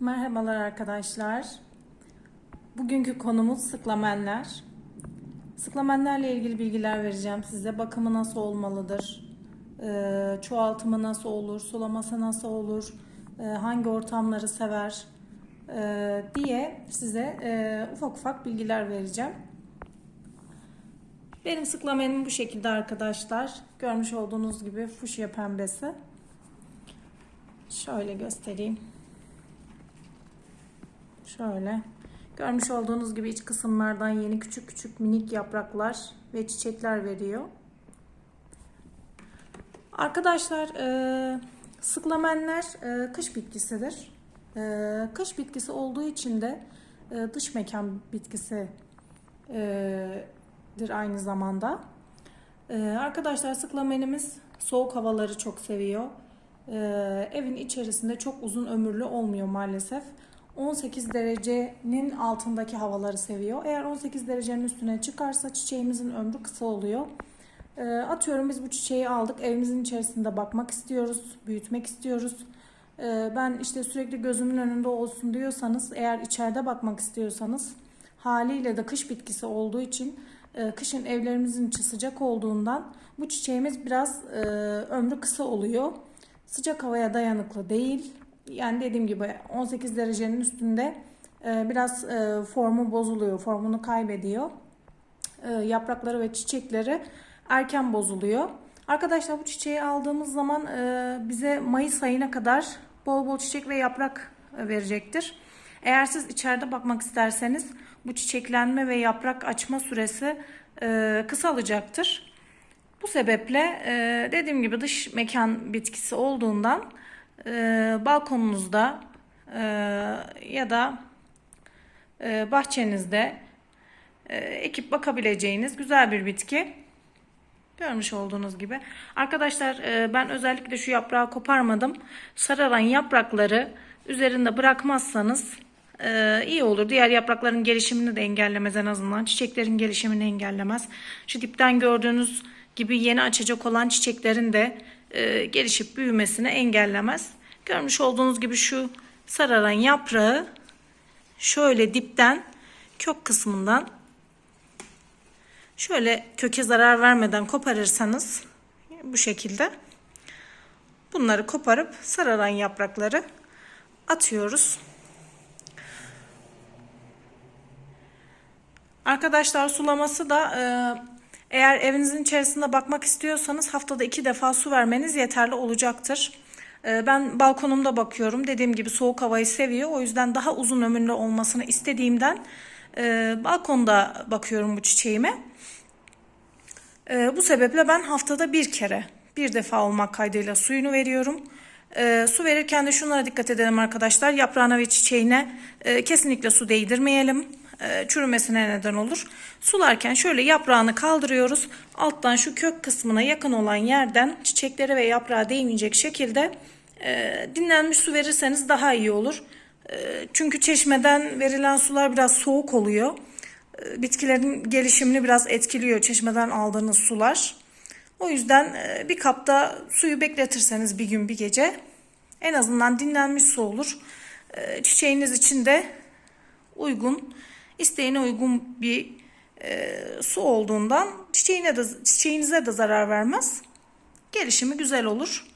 Merhabalar arkadaşlar. Bugünkü konumuz sıklamenler. Sıklamenlerle ilgili bilgiler vereceğim size. Bakımı nasıl olmalıdır? Ee, çoğaltımı nasıl olur? Sulaması nasıl olur? Ee, hangi ortamları sever? Ee, diye size e, ufak ufak bilgiler vereceğim. Benim sıklamenim bu şekilde arkadaşlar. Görmüş olduğunuz gibi fuşya pembesi. Şöyle göstereyim. Şöyle. Görmüş olduğunuz gibi iç kısımlardan yeni küçük küçük minik yapraklar ve çiçekler veriyor. Arkadaşlar e, sıklamenler e, kış bitkisidir. E, kış bitkisi olduğu için de e, dış mekan bitkisidir aynı zamanda. E, arkadaşlar sıklamenimiz soğuk havaları çok seviyor. E, evin içerisinde çok uzun ömürlü olmuyor maalesef. 18 derecenin altındaki havaları seviyor. Eğer 18 derecenin üstüne çıkarsa çiçeğimizin ömrü kısa oluyor. E, atıyorum biz bu çiçeği aldık. Evimizin içerisinde bakmak istiyoruz, büyütmek istiyoruz. E, ben işte sürekli gözümün önünde olsun diyorsanız, eğer içeride bakmak istiyorsanız haliyle de kış bitkisi olduğu için e, kışın evlerimizin içi sıcak olduğundan bu çiçeğimiz biraz e, ömrü kısa oluyor. Sıcak havaya dayanıklı değil. Yani dediğim gibi 18 derecenin üstünde e, biraz e, formu bozuluyor, formunu kaybediyor. E, yaprakları ve çiçekleri erken bozuluyor. Arkadaşlar bu çiçeği aldığımız zaman bize Mayıs ayına kadar bol bol çiçek ve yaprak verecektir. Eğer siz içeride bakmak isterseniz bu çiçeklenme ve yaprak açma süresi kısalacaktır. Bu sebeple dediğim gibi dış mekan bitkisi olduğundan e, balkonunuzda ya da e, bahçenizde e, ekip bakabileceğiniz güzel bir bitki. Görmüş olduğunuz gibi. Arkadaşlar e, ben özellikle şu yaprağı koparmadım. Sararan yaprakları üzerinde bırakmazsanız iyi olur. Diğer yaprakların gelişimini de engellemez en azından. Çiçeklerin gelişimini engellemez. Şu dipten gördüğünüz gibi yeni açacak olan çiçeklerin de e, gelişip büyümesini engellemez. Görmüş olduğunuz gibi şu sararan yaprağı şöyle dipten kök kısmından şöyle köke zarar vermeden koparırsanız bu şekilde bunları koparıp sararan yaprakları atıyoruz. Arkadaşlar sulaması da e, eğer evinizin içerisinde bakmak istiyorsanız haftada iki defa su vermeniz yeterli olacaktır. E, ben balkonumda bakıyorum. Dediğim gibi soğuk havayı seviyor. O yüzden daha uzun ömürlü olmasını istediğimden e, balkonda bakıyorum bu çiçeğime. E, bu sebeple ben haftada bir kere, bir defa olmak kaydıyla suyunu veriyorum. E, su verirken de şunlara dikkat edelim arkadaşlar. Yaprağına ve çiçeğine e, kesinlikle su değdirmeyelim. E, çürümesine neden olur. Sularken şöyle yaprağını kaldırıyoruz. Alttan şu kök kısmına yakın olan yerden çiçeklere ve yaprağa değmeyecek şekilde e, dinlenmiş su verirseniz daha iyi olur. E, çünkü çeşmeden verilen sular biraz soğuk oluyor. Bitkilerin gelişimini biraz etkiliyor çeşmeden aldığınız sular. O yüzden bir kapta suyu bekletirseniz bir gün bir gece en azından dinlenmiş su olur. Çiçeğiniz için de uygun, isteğine uygun bir e, su olduğundan çiçeğine de çiçeğinize de zarar vermez. Gelişimi güzel olur.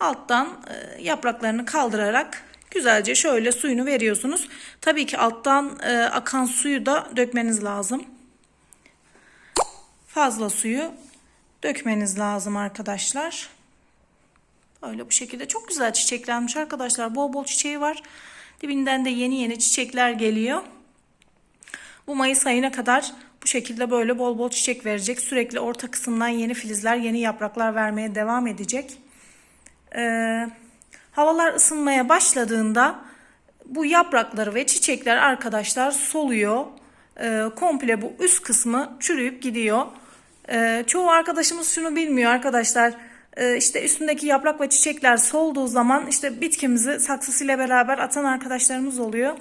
Alttan e, yapraklarını kaldırarak güzelce şöyle suyunu veriyorsunuz. Tabii ki alttan e, akan suyu da dökmeniz lazım. Fazla suyu dökmeniz lazım arkadaşlar. Böyle bu şekilde çok güzel çiçeklenmiş arkadaşlar. Bol bol çiçeği var. Dibinden de yeni yeni çiçekler geliyor. Bu Mayıs ayına kadar bu şekilde böyle bol bol çiçek verecek. Sürekli orta kısımdan yeni filizler, yeni yapraklar vermeye devam edecek. Ee, havalar ısınmaya başladığında bu yaprakları ve çiçekler arkadaşlar soluyor. Ee, komple bu üst kısmı çürüyüp gidiyor. Ee, çoğu arkadaşımız şunu bilmiyor arkadaşlar. Ee, işte üstündeki yaprak ve çiçekler solduğu zaman işte bitkimizi saksısıyla beraber atan arkadaşlarımız oluyor.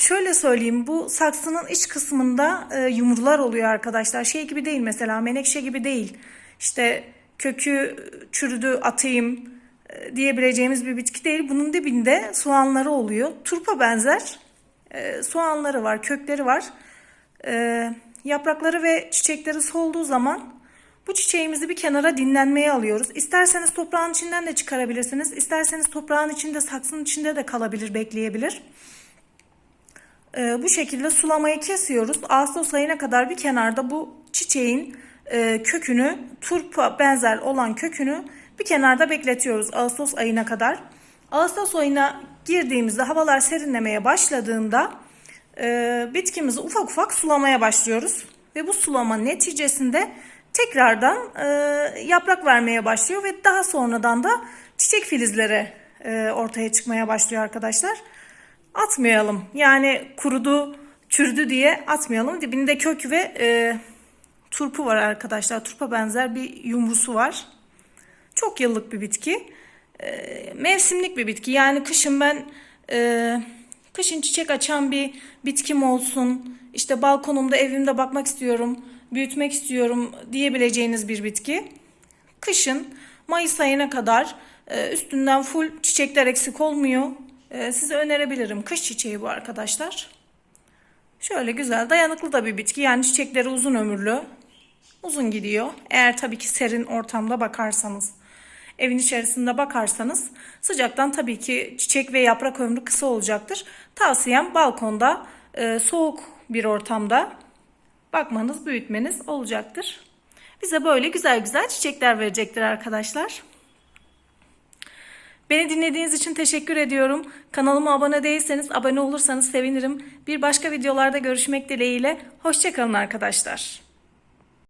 Şöyle söyleyeyim bu saksının iç kısmında e, yumrular oluyor arkadaşlar. Şey gibi değil mesela menekşe gibi değil. İşte kökü çürüdü atayım e, diyebileceğimiz bir bitki değil. Bunun dibinde soğanları oluyor. Turpa benzer e, soğanları var, kökleri var. E, yaprakları ve çiçekleri solduğu zaman bu çiçeğimizi bir kenara dinlenmeye alıyoruz. İsterseniz toprağın içinden de çıkarabilirsiniz. İsterseniz toprağın içinde, saksının içinde de kalabilir, bekleyebilir. E, bu şekilde sulamayı kesiyoruz. Ağustos ayına kadar bir kenarda bu çiçeğin e, kökünü, turpa benzer olan kökünü bir kenarda bekletiyoruz Ağustos ayına kadar. Ağustos ayına girdiğimizde havalar serinlemeye başladığında e, bitkimizi ufak ufak sulamaya başlıyoruz. Ve bu sulama neticesinde tekrardan e, yaprak vermeye başlıyor ve daha sonradan da çiçek filizleri e, ortaya çıkmaya başlıyor arkadaşlar. Atmayalım yani kurudu çürdü diye atmayalım. Dibinde kök ve e, turpu var arkadaşlar. Turpa benzer bir yumrusu var. Çok yıllık bir bitki. E, mevsimlik bir bitki. Yani kışın ben e, kışın çiçek açan bir bitkim olsun. İşte balkonumda evimde bakmak istiyorum. Büyütmek istiyorum diyebileceğiniz bir bitki. Kışın Mayıs ayına kadar e, üstünden full çiçekler eksik olmuyor. E, size önerebilirim. Kış çiçeği bu arkadaşlar. Şöyle güzel dayanıklı da bir bitki. Yani çiçekleri uzun ömürlü. Uzun gidiyor. Eğer tabii ki serin ortamda bakarsanız. Evin içerisinde bakarsanız sıcaktan tabii ki çiçek ve yaprak ömrü kısa olacaktır. Tavsiyem balkonda e, soğuk bir ortamda bakmanız, büyütmeniz olacaktır. Bize böyle güzel güzel çiçekler verecektir arkadaşlar. Beni dinlediğiniz için teşekkür ediyorum. Kanalıma abone değilseniz abone olursanız sevinirim. Bir başka videolarda görüşmek dileğiyle. Hoşçakalın arkadaşlar.